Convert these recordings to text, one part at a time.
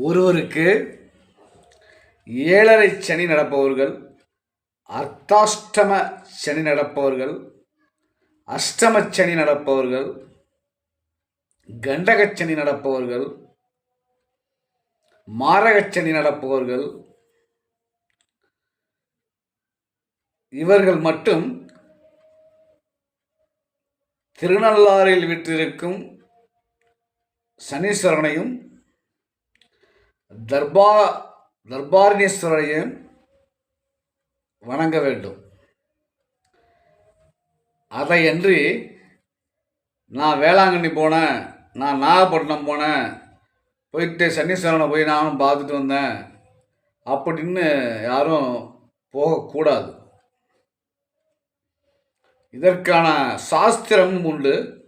ஒருவருக்கு ஏழரை சனி நடப்பவர்கள் அர்த்தாஷ்டம சனி நடப்பவர்கள் அஷ்டம சனி நடப்பவர்கள் கண்டகச்சனி நடப்பவர்கள் மாரகச்சனி நடப்பவர்கள் இவர்கள் மட்டும் திருநள்ளாறில் விற்றிருக்கும் சனீஸ்வரனையும் தர்பா தர்பாரணீஸ்வரரையும் வணங்க வேண்டும். அதையன்றி நான் வேளாங்கண்ணி போனேன் நான் நாகப்பட்டினம் போனேன் போயிட்டு சன்னீஸ்வரனை போய் நானும் பார்த்துட்டு வந்தேன். அப்படின்னு யாரும் போகக்கூடாது. இதற்கான சாஸ்திரமும் உண்டு.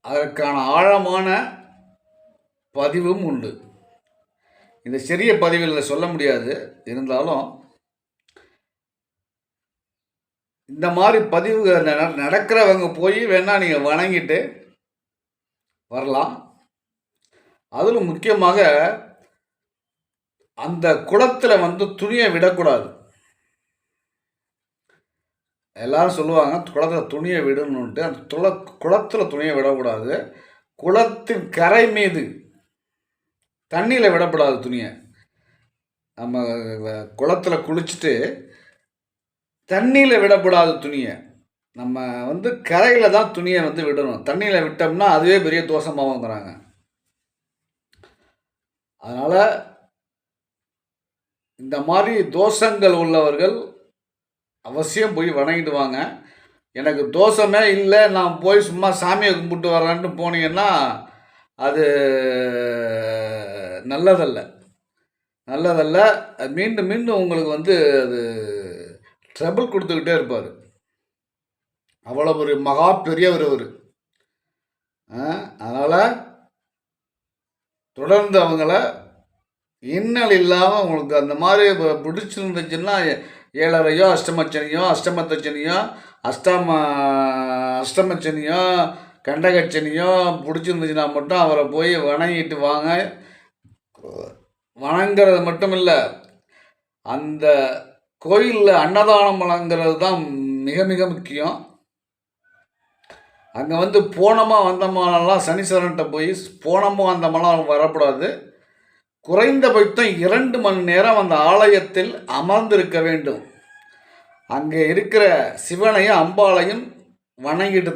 அதற்கான ஆழமான பதிவும் உண்டு. இந்த சிறிய பதிவில் சொல்ல முடியாது. இருந்தாலும் இந்த மாதிரி பதிவு நடக்கிறவங்க போய் வேணால் நீங்கள் வணங்கிட்டு வரலாம். அதில் முக்கியமாக அந்த குளத்தில் வந்து துணியை விடக்கூடாது. எல்லாரும் சொல்லுவாங்க குளத்தில் துணியை விடணுன்ட்டு அந்த துள குளத்தில் துணியை விடக்கூடாது. குளத்தின் கரை மீது தண்ணியில் விடப்படாது துணியை. நம்ம குளத்தில் குளிச்சுட்டு தண்ணியில் விடப்படாத துணியை. நம்ம வந்து கரையில் தான் துணியை வந்து விடணும். தண்ணியில் விட்டோம்னா அதுவே பெரிய தோஷமாகங்கிறாங்க. அதனால் இந்த மாதிரி தோஷங்கள் உள்ளவர்கள் அவசியம் போய் வணங்கிட்டு வாங்க எனக்கு தோஷமே இல்லை நான் போய் சும்மா சாமியை கும்பிட்டு வரேன்ட்டு போனீங்கன்னா அது நல்லதல்ல. நல்லதல்ல. மீண்டும் மீண்டும் உங்களுக்கு வந்து அது ட்ரபிள் கொடுத்துக்கிட்டே இருப்பார். அவ்வளோ ஒரு மகா பெரியவர் அவர். அதனால் தொடர்ந்து அவங்கள இன்னல் இல்லாமல் உங்களுக்கு அந்த மாதிரி பிடிச்சிருந்துச்சுன்னா ஏ- ஏழரையோ அஷ்டமச்சனியோ அஷ்டமத்தச்சனியோ அஷ்டம அஷ்டமச்சனியோ கண்டகச்சனியோ பிடிச்சிருந்துச்சுன்னா மட்டும் அவரை போய் வணங்கிட்டு வாங்க. வணங்குறது மட்டும் இல்லை அந்த கோயிலில் அன்னதானம் வழங்குறது தான் மிக மிக முக்கியம். அங்கே வந்து போனமா வந்தமானலாம் சனீஸ்வரன்ட்ட போய் போனோமா வந்தோமெல்லாம் வரக்கூடாது. குறைந்தபட்சம் இரண்டு மணி நேரம் அந்த ஆலயத்தில் அமர்ந்திருக்க வேண்டும். அங்கே இருக்கிற சிவனையும் அம்பாளையும் வணங்கிட்டு